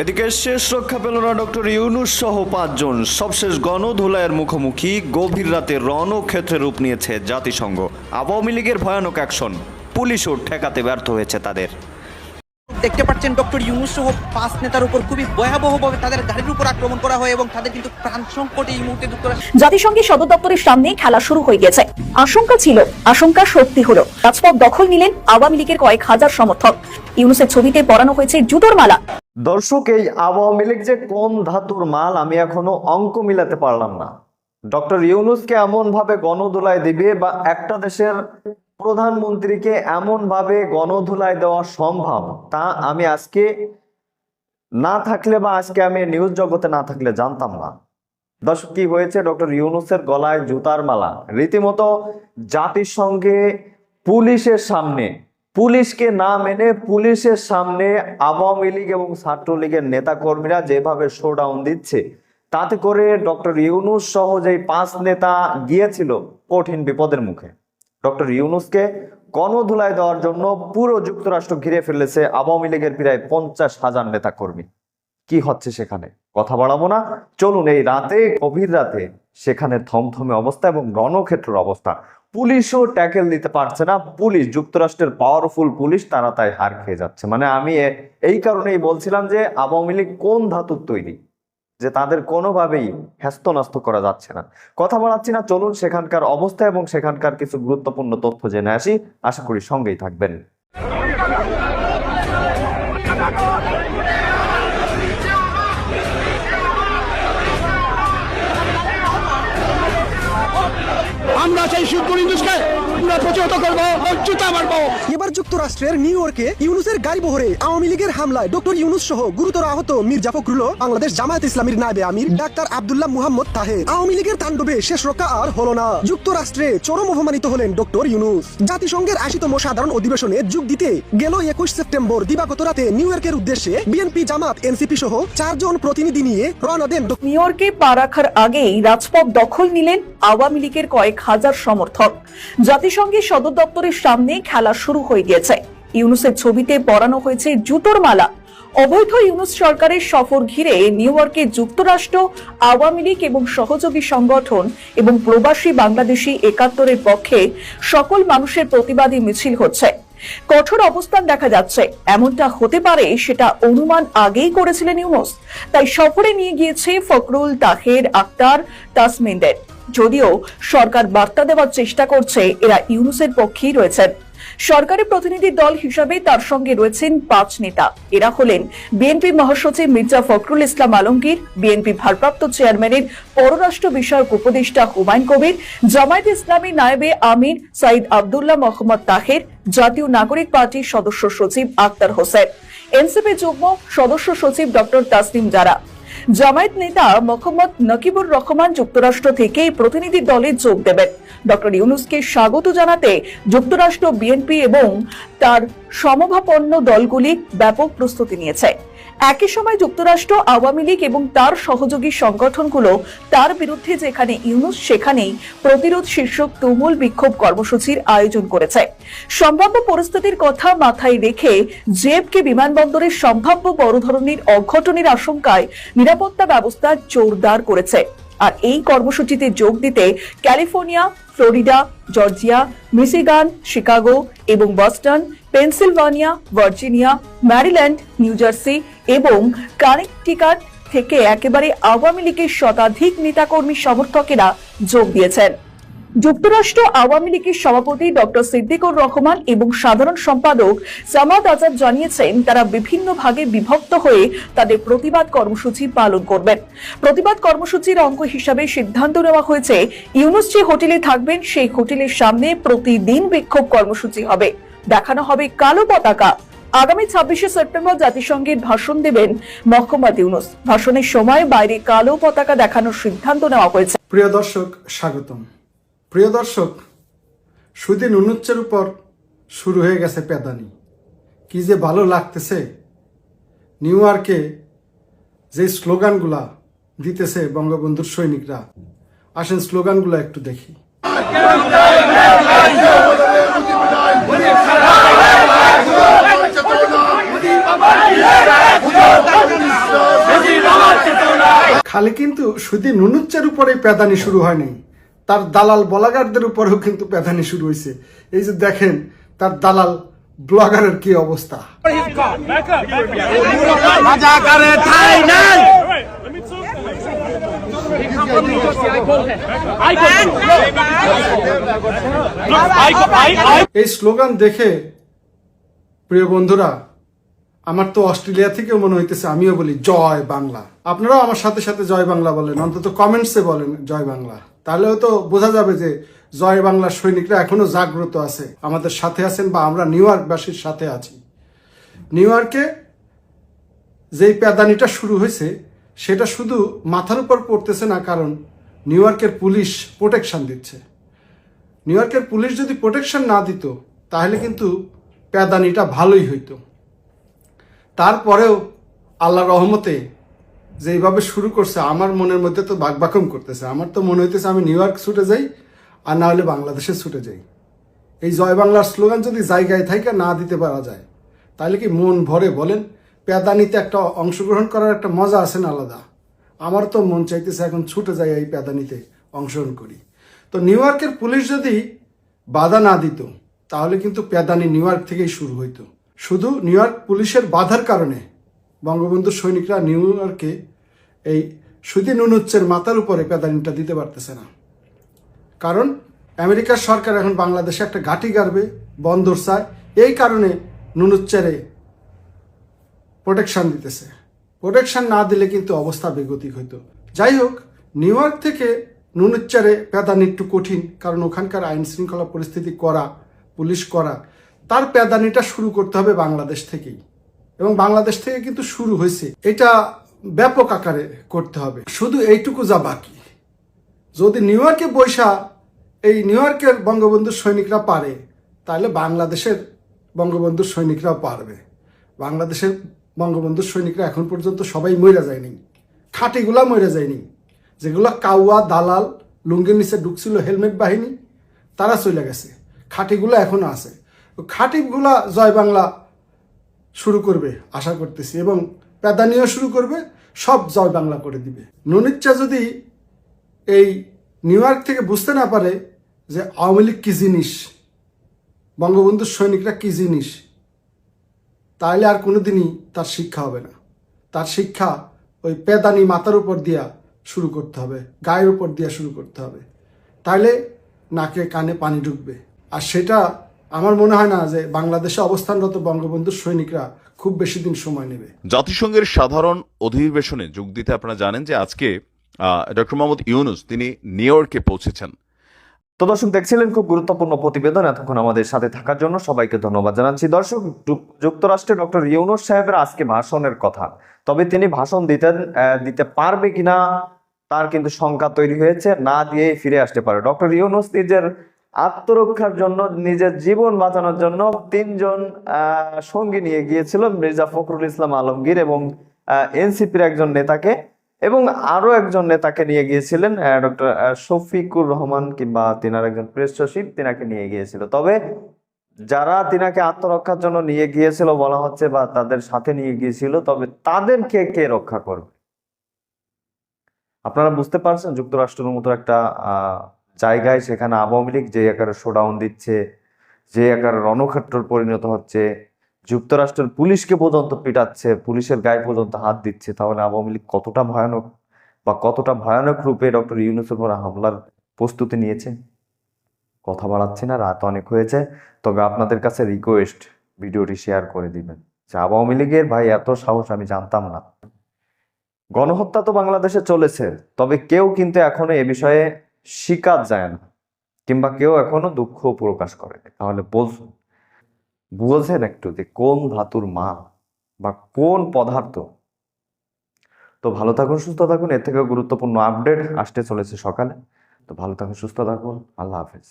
এদিকে শেষ রক্ষা পেল না ডক্টর ইউনুস সহ পাঁচজন। সবশেষ গণধুলায়ের মুখোমুখি গভীর রাতে রণক্ষেত্রে রূপ নিয়েছে জাতিসংঘ। আওয়ামী লীগের ভয়ানক অ্যাকশন পুলিশও ঠেকাতে ব্যর্থ হয়েছে তাদের। দেখতে পাচ্ছেন ডক্টর ইউনুস সহ পাঁচ নেতার উপর খুবই ভয়াবহভাবে তাদের গাড়ির উপর আক্রমণ করা হয় এবং তাদের কিন্তু প্রাণ সংকটে এই মুহূর্তে যুক্তরাষ্ট্র জাতিসংঘের সদর দপ্তরের সামনে খেলা শুরু হয়ে গেছে। আশঙ্কা ছিল আশঙ্কা সত্যি হলো। রাজপথ দখল নিলেন আওয়ামী লীগের কয়েক হাজার সমর্থক। ইউনুসের ছবিতে পরানো হয়েছে জুতোর মালা। দর্শক, এই আওয়ামী লীগ যে কোন ধাতুর মাল আমি এখনও অঙ্ক মিলাতে পারলাম না। ডক্টর ইউনুসকে এমন ভাবে গণধুলায় দিবে বা একটা দেশের প্রধানমন্ত্রীকে এমন ভাবে গণধুলায় দেওয়া সম্ভব, তা আমি আজকে না থাকলে বা আজকে আমি নিউজ জগতে না থাকলে জানতাম না। দর্শক, কি হয়েছে? ডক্টর ইউনুসের গলায় জুতার মালা। রীতিমতো জাতিসংঘে পুলিশের সামনে পুলিশকে না মেনে পুলিশের সামনে আওয়ামী লীগ এবং ছাত্রলীগের নেতাকর্মীরা যেভাবে শোডাউন দিচ্ছে, তাতে করে ডক্টর ইউনুস সহ যে পাঁচ নেতা গিয়েছিল কঠিন বিপদের মুখে, ডক্টর ইউনুসকে গণধুলায় দেওয়ার জন্য পুরো যুক্তরাষ্ট্র ঘিরে ফেলেছে আওয়ামী লীগের প্রায় পঞ্চাশ হাজার নেতা কর্মী কি হচ্ছে সেখানে? কথা বাড়াবো না। চলুন এই রাতে, গভীর রাতে সেখানে থমথমে অবস্থা এবং রণক্ষেত্রের অবস্থা। পুলিশও ট্যাকেল দিতে পারছে না। পুলিশ, যুক্তরাষ্ট্রের পাওয়ারফুল পুলিশ, তারা তাই হার খেয়ে যাচ্ছে। মানে আমি এই কারণেই বলছিলাম যে আওয়ামী লীগ কোন ধাতুর তৈরি? যে তাদের কোনোভাবেই হ্যাস্তনাস্ত করা যাচ্ছে না। কথা বলাচ্ছি না, চলুন সেখানকার অবস্থা এবং সেখানকার কিছু গুরুত্বপূর্ণ তথ্য জেনে আসি। আশা করি সঙ্গেই থাকবেন। আমরা সেই শিবপুর ইন্দুসকে প্রতিহত করব মারবো। এবার যুক্তরাষ্ট্রের নিউ ইয়র্কে ইউনুসের গাড়ি বহরে আওয়ামী লীগের হামলায় ডক্টর ইউনুস সহ গুরুতর আহত মির্জা ফখরুল বাংলাদেশ জামায়াত ইসলামীর নায়েবে আমির ডাক্তার আব্দুল্লাহ মুহাম্মদ তাহের। আওয়ামী লীগের তাণ্ডবে শেষ রক্ষা আর হলো না। যুক্তরাষ্ট্রে চরম অপমানিত হলেন ডক্টর ইউনুস। জাতিসংঘের আশিতম সাধারণ অধিবেশনে যোগ দিতে গেল একুশ সেপ্টেম্বর দিবাগত রাতে নিউ ইয়র্কের উদ্দেশ্যে বিএনপি জামাত এনসিপি সহ চারজন প্রতিনিধি নিয়ে রওনা দেন নিউ ইয়র্কে পা রাখার আগেই রাজপথ দখল নিলেন আওয়ামী লীগের কয়েক হাজার সমর্থক। জাতিসংঘের সদর দপ্তরের সামনে খেলা শুরু হয়ে গেছে ইউনুসের ছবিতে পরানো হয়েছে জুতোর মালা। অবৈধ ইউনুস সরকারের সফর ঘিরে নিউ ইয়র্কে যুক্তরাষ্ট্র, আওয়ামী লীগ এবং সহযোগী সংগঠন এবং প্রবাসী বাংলাদেশি একাত্তরের পক্ষে সকল মানুষের প্রতিবাদী মিছিল হচ্ছে। কঠোর অবস্থান দেখা যাচ্ছে। এমনটা হতে পারে সেটা অনুমান আগেই করেছিলেন ইউনুস। তাই সফরে নিয়ে গিয়েছে ফখরুল তাহের আক্তার, তাসমিনদের। যদিও সরকার বার্তা দেওয়ার চেষ্টা করছে, এরা ইউনুসের পক্ষেই রয়েছেন সরকারি প্রতিনিধি দল হিসাবে তার সঙ্গে রয়েছেন পাঁচ নেতা। এরা হলেন বিএনপি মহাসচিব মির্জা ফখরুল ইসলাম আলমগীর, বিএনপি ভারপ্রাপ্ত চেয়ারম্যানের পররাষ্ট্র বিষয়ক উপদেষ্টা হুমায়ুন কবির, জামায়াত ইসলামী নায়েবে আমির সাইদ আবদুল্লাহ মোহাম্মদ তাহের, জাতীয় নাগরিক পার্টির সদস্য সচিব আক্তার হোসেন। এনসিপি যুগ্ম সদস্য সচিব ডক্টর তাসলিম জারা। জামায়াত নেতা মোহাম্মদ নকিবুর রহমান যুক্তরাষ্ট্র থেকে প্রতিনিধি দলে যোগ দেবেন। ডক্টর ইউনুসকে স্বাগত জানাতে যুক্তরাষ্ট্র বিএনপি এবং তার সমভাপন্ন দলগুলি ব্যাপক প্রস্তুতি নিয়েছে। একই সময় যুক্তরাষ্ট্র, আওয়ামী লীগ এবং তার সহযোগী সংগঠনগুলো তার বিরুদ্ধে যেখানে ইউনুস, সেখানেই প্রতিরোধ শীর্ষক তুমুল বিক্ষোভ কর্মসূচির আয়োজন করেছে। সম্ভাব্য পরিস্থিতির কথা মাথায় রেখে জেবকে বিমানবন্দরের সম্ভাব্য বড় ধরনের অঘটনের আশঙ্কায় নিরাপত্তা ব্যবস্থা জোরদার করেছে। আর এই কর্মসূচিতে যোগ দিতে California, Florida, Georgia Michigan Chicago এবং Boston, Pennsylvania, Virginia, Maryland, New Jersey এবং কানেকটিকাট থেকে একেবারে আওয়ামী লীগের শতাধিক নেতাকর্মী সমর্থকেরা যোগ দিয়েছেন। যুক্তরাষ্ট্র আওয়ামী লীগের সভাপতি ডক্টর সিদ্দিকুর রহমান এবং সাধারণ সম্পাদক সামাদ আজাদ জানিয়েছেন, তারা বিভিন্ন ভাগে বিভক্ত হয়ে তাদের প্রতিবাদ কর্মসূচি পালন করবেন। প্রতিবাদ কর্মসূচির অঙ্গ হিসাবে সিদ্ধান্ত নেওয়া হয়েছে, ইউনুস যে হোটেলে থাকবেন, সেই হোটেলের সামনে প্রতিদিন বিক্ষোভ কর্মসূচি হবে। দেখানো হবে কালো পতাকা। আগামী ছাব্বিশে সেপ্টেম্বর জাতিসংঘের ভাষণ দেবেন মোহাম্মদ ইউনুস। ভাষণের সময় বাইরে কালো পতাকা দেখানোর সিদ্ধান্ত নেওয়া হয়েছে। প্রিয় দর্শক, স্বাগতম। প্রিয় দর্শক, সুদিন উন্নচ্চের উপর শুরু হয়ে গেছে পেদানি। কি যে ভালো লাগতেছে নিউ ইয়র্কে যে স্লোগানগুলা দিতেছে বঙ্গবন্ধুর সৈনিকরা। আসেন স্লোগানগুলো একটু দেখি। খালি কিন্তু শুধু নুনুচ্চের উপরেই পেদানি শুরু হয়নি। তার দালাল বলাগারদের উপরেও কিন্তু প্যাদানি শুরু হয়েছে। এই যে দেখেন তার দালাল ব্লগারের কি অবস্থা? এই স্লোগান দেখে প্রিয় বন্ধুরা আমার তো অস্ট্রেলিয়া থেকেও মনে হইতেছে আমিও বলি জয় বাংলা। আপনারাও আমার সাথে সাথে জয় বাংলা বলেন অন্তত কমেন্টসে বলেন জয় বাংলা। তাহলেও তো বোঝা যাবে যে জয় বাংলার সৈনিকরা এখনও জাগ্রত আছে। আমাদের সাথে আছেন বা আমরা নিউ ইয়র্কবাসীর সাথে আছি। নিউ ইয়র্কে যেই প্যাদানিটা শুরু হয়েছে, সেটা শুধু মাথার উপর পড়তেছে না, কারণ নিউ ইয়র্কের পুলিশ প্রোটেকশন দিচ্ছে। নিউ ইয়র্কের পুলিশ যদি প্রোটেকশন না দিত, তাহলে কিন্তু প্যাদানিটা ভালোই হইতো। তারপরেও আল্লাহ রহমতে যেইভাবে শুরু করছে, আমার মনের মধ্যে তো বাকবাকম করতেছে। আমার তো মনে হইতেছে আমি নিউ ইয়র্ক ছুটে যাই, আর না হলে বাংলাদেশে ছুটে যাই। এই জয় বাংলার স্লোগান যদি জায়গায় থাইকা না দিতে পারা যায় তাহলে কি মন ভরে বলেন? প্যাদানিতে একটা অংশগ্রহণ করার একটা মজা আছে না আলাদা? আমার তো মন চাইতেছে এখন ছুটে যাই এই প্যাদানিতে অংশগ্রহণ করি। তো নিউ ইয়র্কের পুলিশ যদি বাধা না দিত, তাহলে কিন্তু প্যাদানি নিউ ইয়র্ক থেকেই শুরু হইতো। শুধু নিউ ইয়র্ক পুলিশের বাধার কারণে বঙ্গবন্ধু সৈনিকরা নিউ ইয়র্কে এই সুদিন উনুচ্চের মাথার উপরে প্যাদানিটা দিতে পারতেছে না। কারণ আমেরিকার সরকার এখন বাংলাদেশে একটা ঘাঁটি গাড়বে, বন্দর চায়। এই কারণে নুনুচ্চারে প্রোটেকশান দিতেছে। প্রোটেকশান না দিলে কিন্তু অবস্থা বেগতিক হইতো। যাই হোক, নিউ ইয়র্ক থেকে নুনুচ্চারে প্যাদানি একটু কঠিন, কারণ ওখানকার আইন শৃঙ্খলা পরিস্থিতি করা পুলিশ করা তার প্যাদানিটা শুরু করতে হবে বাংলাদেশ থেকেই। এবং বাংলাদেশ থেকে কিন্তু শুরু হয়েছে। এটা ব্যাপক আকারে করতে হবে। শুধু এইটুকু যা বাকি। যদি নিউ ইয়র্কে বৈশা এই নিউ ইয়র্কের বঙ্গবন্ধুর সৈনিকরা পারে, তাহলে বাংলাদেশের বঙ্গবন্ধুর সৈনিকরাও পারবে। বাংলাদেশের বঙ্গবন্ধুর সৈনিকরা এখন পর্যন্ত সবাই মইরা যায়নি। খাঁটিগুলা মইরা যায়নি। যেগুলো কাউয়া, দালাল, লুঙ্গির নিচে ঢুকছিল হেলমেট বাহিনী, তারা চলে গেছে। খাঁটিগুলো এখনও আছে। খাঁটিগুলা জয় বাংলা শুরু করবে, আশা করতেছি। এবং প্যাদানিও শুরু করবে, সব জয় বাংলা করে দিবে। ননিচ্চা যদি এই নিউ ইয়র্ক থেকে বুঝতে না পারে যে আওয়ামী লীগ কী জিনিস, বঙ্গবন্ধুর সৈনিকরা কী জিনিস, তাহলে আর কোনোদিনই তার শিক্ষা হবে না। তার শিক্ষা ওই পেদানি মাথার উপর দিয়া শুরু করতে হবে, গায়ের উপর দিয়া শুরু করতে হবে। তাহলে নাকে কানে পানি ঢুকবে। আর সেটা আমার মনে হয় না যে বাংলাদেশে অবস্থানরত বঙ্গবন্ধুর সৈনিকরা খুব বেশি দিন সময় নেবে। জাতিসংঘের সাধারণ অধিবেশনে যোগ দিতে আপনারা জানেন যে আজকে ডক্টর মোহাম্মদ ইউনুস তিনি নিউ ইয়র্কে পৌঁছেছেন। তো দর্শক দেখছিলেন খুব গুরুত্বপূর্ণ প্রতিবেদন এতক্ষণ আমাদের সাথে থাকার জন্য সবাইকে ধন্যবাদ জানাচ্ছি। দর্শক যুক্তরাষ্ট্রে ডক্টর ইউনুস সাহেবের আজকে ভাষণের কথা। তবে তিনি ভাষণ দিতেন আহ, দিতে পারবে কিনা তার কিন্তু শঙ্কা তৈরি হয়েছে না দিয়ে ফিরে আসতে পারে। ডক্টর ইউনুস নিজের আত্মরক্ষার জন্য নিজের জীবন বাঁচানোর জন্য তিনজন সঙ্গী নিয়ে গিয়েছিল মির্জা ফখরুল ইসলাম আলমগীর এবং এনসিপির একজন নেতাকে এবং আরও একজন নেতাকে নিয়ে গিয়েছিলেন ডক্টর শফিকুর রহমান কিংবা তিনার একজন প্রেস তিনাকে নিয়ে গিয়েছিল। তবে যারা তিনাকে আত্মরক্ষার জন্য নিয়ে গিয়েছিল বলা হচ্ছে বা তাদের সাথে নিয়ে গিয়েছিল তবে তাদেরকে কে রক্ষা করবে? আপনারা বুঝতে পারছেন যুক্তরাষ্ট্রের মতো একটা আহ, জায়গায় সেখানে আওয়ামী লীগ যে আকারে শোডাউন দিচ্ছে যে আকারে রণক্ষেত্র পরিণত হচ্ছে, যুক্তরাষ্ট্রের পুলিশকে পর্যন্ত পিটাচ্ছে, পুলিশের গায়ে পর্যন্ত হাত দিচ্ছে, তাহলে আওয়ামী লীগ কতটা ভয়ানক বা কতটা ভয়ানক রূপে ডক্টর ইউনুসের উপর হামলার প্রস্তুতি নিয়েছে? কথা বাড়াচ্ছি না, রাত অনেক হয়েছে, তবে আপনাদের কাছে রিকোয়েস্ট ভিডিওটি শেয়ার করে দিবেন। যে আওয়ামী লীগের ভাই এত সাহস আমি জানতাম না। গণহত্যা তো বাংলাদেশে চলেছে, তবে কেউ কিন্তু এখনও এ বিষয়ে স্বীকার যায় না, কিংবা কেউ এখনও দুঃখ প্রকাশ করে তাহলে বলুন বুঝেন একটু যে কোন ধাতুর মাল বা কোন পদার্থ? তো ভালো থাকুন, সুস্থ থাকুন। এর থেকে গুরুত্বপূর্ণ আপডেট আসতে চলেছে সকালে। তো ভালো থাকুন, সুস্থ থাকুন। আল্লাহ হাফেজ।